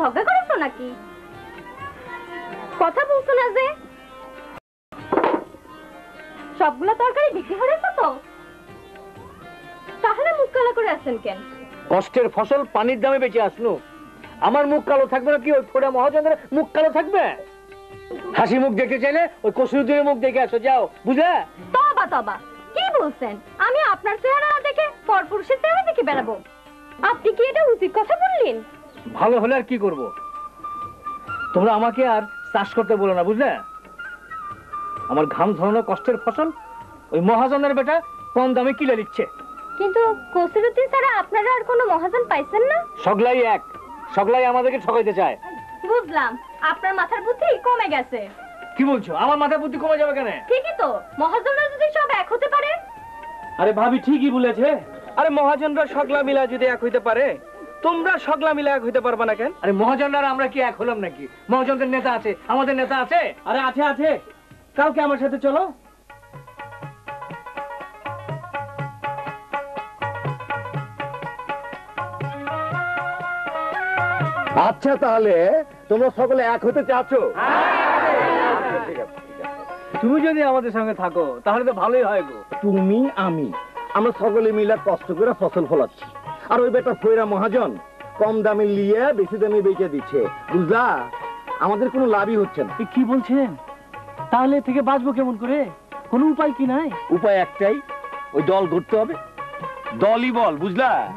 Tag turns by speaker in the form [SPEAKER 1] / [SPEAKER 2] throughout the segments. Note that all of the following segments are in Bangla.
[SPEAKER 1] ঝগড়া করেছ নাকি? কথা বলছো না যে। সবগুলো তরকারি বিক্রি করেছ তো? তাহলে মুখ কালা করে আছেন কেন?
[SPEAKER 2] কষ্টের ফসল পানির দামে বেঁচে আসলো আমার মুখ কালো থাকবে না কি? ওই ফোড়া মহাজনের মুখ কালো থাকবে? হাসি মুখ দেখতে চাইলে ওই কসুরুদ্দিনের মুখ দেখে আসো যাও। বুঝলে?
[SPEAKER 1] তবা তবা। কি বলছেন? আমি আপনার চেহারা দেখে পরপুরুষের চেহারা দেখে বেড়াবো। আপনি কি এটা উচিত কথা বললেন?
[SPEAKER 2] ভালো হলে আর কি করব? তোমরা আমাকে আর চাষ করতে বলো না বুঝলে? আমার ঘাম ধরানো কষ্টের ফসল ওই মহাজনের বেটা কম দামে কিলে দিচ্ছে
[SPEAKER 1] কিন্তু কসিরুদ্দিন ছাড়া আপনারা আর কোনো মহাজন পাইছেন না?
[SPEAKER 2] সগলাই এক। সগলাই আমাদেরকে ঠকাইতে চায়।
[SPEAKER 1] বুঝলাম আপনার মাথার বুদ্ধি কমে গেছে।
[SPEAKER 2] কি বলছো? আমার মাথা বুদ্ধি কমে যাবে কেন?
[SPEAKER 1] ঠিকই তো মহাজনরা যদি সব এক হতে পারে?
[SPEAKER 2] আরে ভাবি ঠিকই বলেছে।
[SPEAKER 3] আরে মহাজনরা সগলা মিলা যদি এক হইতে পারে তোমরা সগলা মিলে এক হইতে পারবা না কেন?
[SPEAKER 2] আরে মহাজনরা আমরা কি এক হলাম নাকি? মহাজনদের নেতা আছে আমাদের নেতা আছে।
[SPEAKER 3] আরে আছে আছে। কালকে আমার সাথে চলো।
[SPEAKER 4] আচ্ছা তাহলে তোমরা সকলে এক হতে চাচ্ছ?
[SPEAKER 2] তুমি যদি আমাদের সঙ্গে থাকো তাহলে তো ভালোই হয় গো।
[SPEAKER 4] তুমি আমি আমরা সকলে মিলে কষ্ট করে ফসল ফলাচ্ছি। আর ওই বেটা ফৈরা মহাজন কম দামে নিয়ে বেশি দামে বেচে দিচ্ছে। বুঝলা? আমাদের কোনো লাভই হচ্ছে না।
[SPEAKER 2] কি বলছেন? তাহলে থেকে বাঁচবো কেমন করে? কোনো উপায় কি নাই?
[SPEAKER 4] উপায় একটাই ওই দল ধরতে হবে। দলই বল বুঝলা?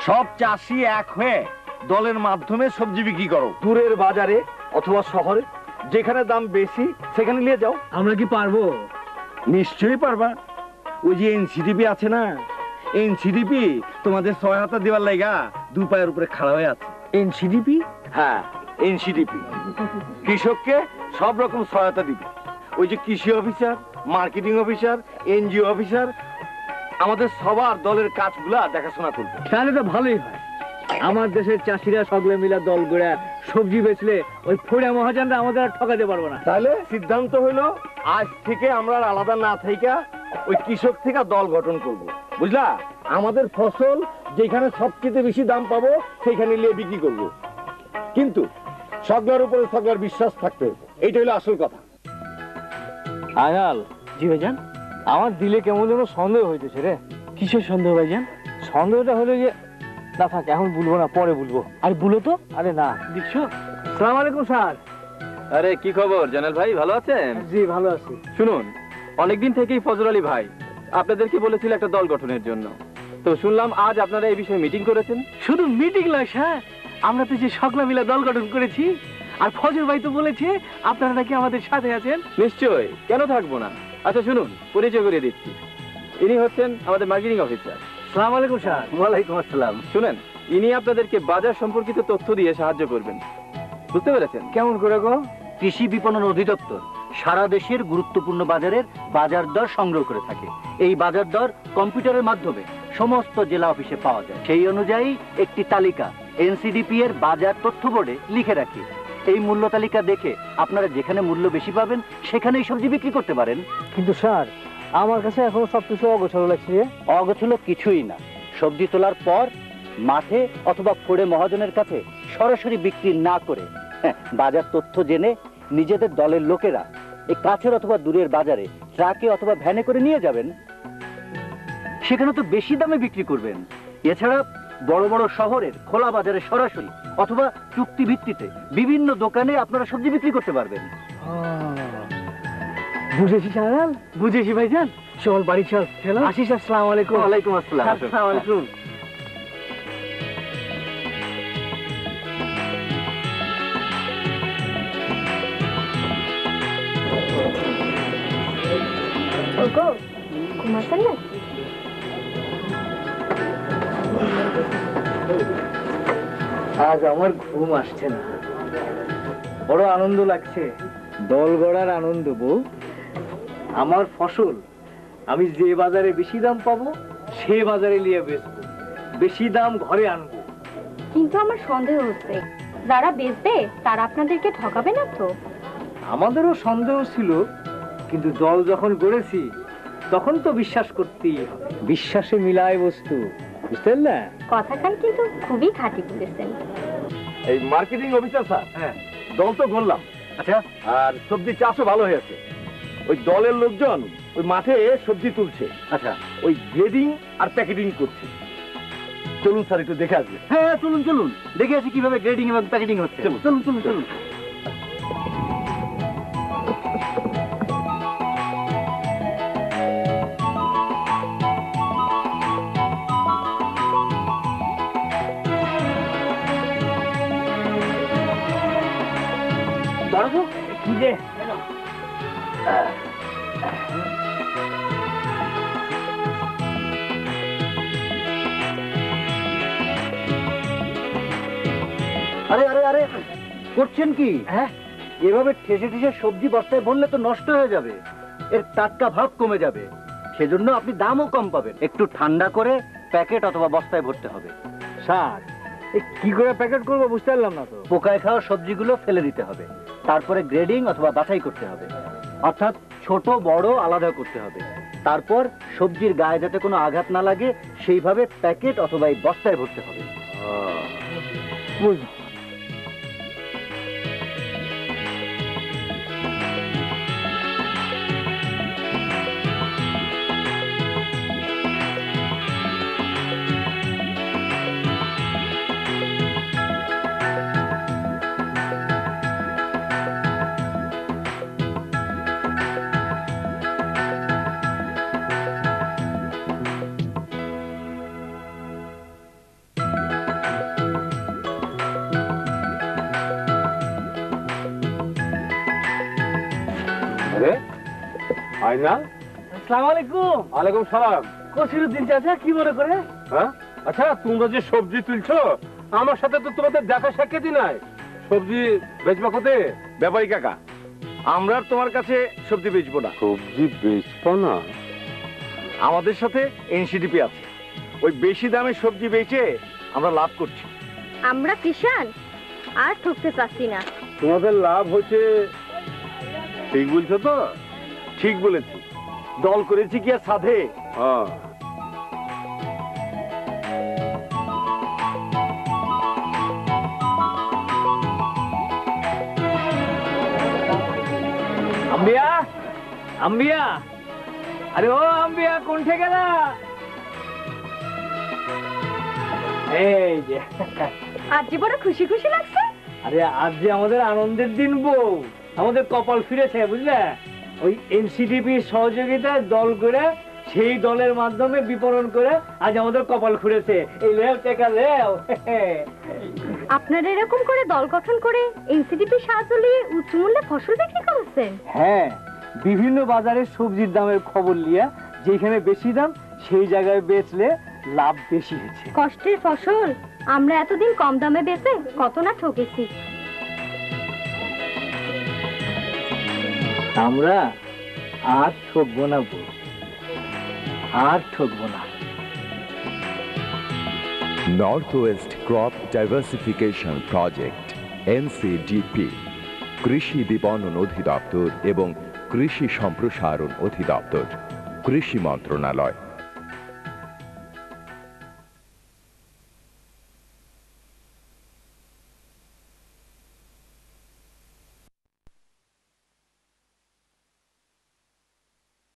[SPEAKER 4] সব চাষি এক হয়ে দলের মাধ্যমে সবজি বিক্রি করো। দূরের বাজারে অথবা শহরে যেখানে দাম বেশি সেখানে নিয়ে যাও।
[SPEAKER 2] আমরা কি পারব?
[SPEAKER 4] নিশ্চয়ই পারবা। ওই যে এনসিডিপি আছে না এনসিডিপি তোমাদের সহায়তা দেওয়ার লাইগা দু পায়ের উপরে খাড়া হয়ে আছে।
[SPEAKER 2] এনসিডিপি
[SPEAKER 4] হ্যাঁ এনসিডিপি কৃষককে সব রকম সহায়তা দিবে। ওই যে কৃষি officer marketing officer NGO officer আমাদের সবার দলের কাজগুলা দেখাশোনা করবে।
[SPEAKER 2] তাহলে তো ভালোই হয়। আমার দেশের চাষিরা সকলে মিলে দল গড়ে সবজি বেচলে ওই ফোড়া মহাজনরা আমাদের আর ঠকাতে পারব না।
[SPEAKER 4] তাহলে সিদ্ধান্ত হলো আজ থেকে আমরা আলাদা না থেকে ওই কৃষক থেকে দল গঠন করব। বুঝলা? আমাদের ফসল যেখানে সবচেয়ে বেশি দাম পাবো সেখানে নিয়ে বিক্রি করব। কিন্তু সকলের উপরে সকলের বিশ্বাস থাকতে এইটা হলো আসল কথা।
[SPEAKER 2] আয়াল। জি ভাইজান। আমার দিলে কেমন যেন সন্দেহ হইতেছে রে। কিসের সন্দেহ ভাইজান? সন্দেহটা হলো যে না থাক এখন বলব না পরে বলব। আরে বলো তো। আরে না। দেখছ সালাম আলাইকুম স্যার।
[SPEAKER 3] আরে কি খবর? জানাল ভাই ভালো আছেন?
[SPEAKER 2] জি ভালো আছি।
[SPEAKER 3] শুনুন অনেকদিন থেকেই ফজল আলী ভাই। আপনাদেরকে বলেছিল একটা দল গঠনের জন্য? তো শুনলাম আজ আপনারা এই বিষয়ে মিটিং করেছেন।
[SPEAKER 2] শুধু মিটিং নয় স্যার। আমরা তো যে সকলা মিলা দল গঠন করেছি আর ফজর ভাই তো বলেছে আপনারা নাকি আমাদের সাথে আছেন।
[SPEAKER 3] নিশ্চয়ই কেন থাকব না? আচ্ছা শুনুন পরিচয় করে দিচ্ছি। ইনি হচ্ছেন আমাদের মার্কেটিং অফিসার।
[SPEAKER 2] সালাম আলাইকুম স্যার। ওয়ালাইকুম আসসালাম।
[SPEAKER 3] শুনেন ইনি আপনাদেরকে বাজার সম্পর্কিত তথ্য দিয়ে সাহায্য করবেন। বুঝতে পেরেছেন?
[SPEAKER 2] কেমন করে গো?
[SPEAKER 5] কৃষি বিপণন অধিদপ্তর। সারা দেশের গুরুত্বপূর্ণ বাজারের বাজার দর সংগ্রহ করে থাকে। এই বাজার দর কম্পিউটারের মাধ্যমে সমস্ত জেলা অফিসে পাওয়া যায়। সেই অনুযায়ী একটি তালিকা এনসিডিপি এর বাজার তথ্য বোর্ডে লিখে রাখি। এই মূল্য তালিকা দেখে আপনারা যেখানে মূল্য বেশি পাবেন সেখানেই সবজি বিক্রি করতে পারেন।
[SPEAKER 2] কিন্তু স্যার আমার কাছে এখনও সবকিছু অগোছালো লাগছে।
[SPEAKER 5] অগোছলো কিছুই না। সবজি তোলার পর মাঠে অথবা ফোড়ে মহাজনের কাছে সরাসরি বিক্রি না করে হ্যাঁ, বাজার তথ্য জেনে নিজেদের দলের লোকেরা এই কাছের অথবা দূরের বাজারে ট্রাকে অথবা ভ্যানে করে নিয়ে যাবেন। সেখানে তো বেশি দামে বিক্রি করবেন। এছাড়া বড় বড় শহরের খোলা বাজারে সরাসরি অথবা চুক্তি ভিত্তিতে বিভিন্ন দোকানে আপনারা সবজি বিক্রি করতে পারবেন।
[SPEAKER 2] বুঝেছি স্যার বুঝেছি ভাইজান। চল বাড়ি চল চলো আসিস আসসালামু আলাইকুম।
[SPEAKER 5] ওয়ালাইকুম আসসালাম।
[SPEAKER 2] আসসালামু আলাইকুম।
[SPEAKER 1] না
[SPEAKER 2] আজ আমার ঘুম আসছে না। বড় আনন্দ লাগছে। দল গড়ার আনন্দ বউ। আমার ফসল আমি যে বাজারে বেশি দাম পাবো সে বাজারে নিয়ে বেচবো। বেশি দাম ঘরে আনব।
[SPEAKER 1] কিন্তু আমার সন্দেহ হচ্ছে যারা বেচবে তারা আপনাদেরকে ঠকাবে না তো?
[SPEAKER 2] আমাদেরও সন্দেহ ছিল কিন্তু দল যখন গড়েছি তখন তো বিশ্বাস করতেই হবে। বিশ্বাসে মিলায় বস্তু বুঝতে না?
[SPEAKER 1] কথাখান কিন্তু খুবই খাঁটি বলেছেন
[SPEAKER 4] এই মার্কেটিং অফিসার স্যার
[SPEAKER 2] হ্যাঁ।
[SPEAKER 4] দল তো গড়লাম।
[SPEAKER 2] আচ্ছা।
[SPEAKER 4] আর সবজি চাষও ভালো হয়েছে ওই দলের লোকজন ওই মাঠে সবজি তুলছে।
[SPEAKER 5] আচ্ছা।
[SPEAKER 4] ওই গ্রেডিং আর প্যাকেটিং করছে। চলুন স্যার একটু দেখে আসবে।
[SPEAKER 5] হ্যাঁ চলুন চলুন। দেখে আসি কীভাবে গ্রেডিং এবং প্যাকেটিং হচ্ছে।
[SPEAKER 4] চলুন।
[SPEAKER 5] চলুন চলুন। করছেন কি?
[SPEAKER 2] হ্যাঁ।
[SPEAKER 5] এভাবে ঠেসে ঠেসে সবজি বস্তায় ভরলে তো নষ্ট হয়ে যাবে। এর টাটকা ভাব কমে যাবে। সেজন্য আপনি দামও কম পাবেন। একটু ঠান্ডা করে প্যাকেট অথবা বস্তায় ভরতে হবে।
[SPEAKER 2] স্যার কি করে প্যাকেট করব বুঝতে পারলাম না তো।
[SPEAKER 5] পোকায় খাওয়া সবজিগুলো ফেলে দিতে হবে। তারপরে গ্রেডিং অথবা বাছাই করতে হবে। অর্থাৎ ছোট বড় আলাদা করতে হবে। তারপর সবজির গায়ে যাতে কোনো আঘাত না লাগে সেইভাবে প্যাকেট অথবা এই বস্তায় ভরতে হবে।
[SPEAKER 2] বুঝলাম
[SPEAKER 4] আয়না
[SPEAKER 2] আসসালামু আলাইকুম
[SPEAKER 4] ওয়ালাইকুম সালাম।
[SPEAKER 2] কসিরুদ্দিন চাচা কি মনে করে?
[SPEAKER 4] হ্যাঁ? আচ্ছা তোমরা যে সবজি তুলছো আমার সাথে তো তোমাদের দেখা সাক্ষাৎই নাই। সবজি বেচবা কোথে? ব্যাপারী কাকা আমরা তোমার কাছে সবজি বেচবো না।
[SPEAKER 6] সবজি বেচবো না?
[SPEAKER 4] আমাদের সাথে এনসিডিপি আছে। ওই বেশি দামে সবজি বেচে আমরা লাভ করছি।
[SPEAKER 1] আমরা কিষান আর ঠকতে চাচ্ছি না।
[SPEAKER 6] তোমাদের লাভ হচ্ছে ঠিক বলছো তো?
[SPEAKER 4] ঠিক বলেছি। দল করেছি কি আর সাধে?
[SPEAKER 6] হ্যাঁ।
[SPEAKER 2] আম্বিয়া? আম্বিয়া? আরে ও আম্বিয়া কোনঠে গেলা? এই যে।
[SPEAKER 1] আজ যে বড় খুশি খুশি লাগছে।
[SPEAKER 2] আরে আজ যে আমাদের আনন্দের দিন বউ আমাদের কপাল ফিরেছে বুঝলে? ওই এনসিডিপি সহযোগিতায় দল করে সেই দলের মাধ্যমে বিপণন করে আজ আমাদের কপাল খুলেছে। এই লেও টেকা লেও।
[SPEAKER 1] আপনারা এরকম করে দল গঠন করে এনসিডিপি সাহায্য নিয়ে উচ্চ মূল্যে ফসল বিক্রি করছেন
[SPEAKER 2] হ্যাঁ বিভিন্ন বাজারে সবজির দামের খবর লিয়া যেখানে বেশি দাম সেই জায়গায় বেচলে লাভ বেশি হয়েছে
[SPEAKER 1] কষ্টের ফসল আমরা এতদিন কম দামে বেচে কত না ঠকেছি।
[SPEAKER 2] আমরা আর ঠকবো না বউ আর ঠকবো না।
[SPEAKER 7] North west crop diversification project NCDP কৃষি বিপণন অধিদপ্তর এবং কৃষি সম্প্রসারণ অধিদপ্তর, কৃষি মন্ত্রণালয়।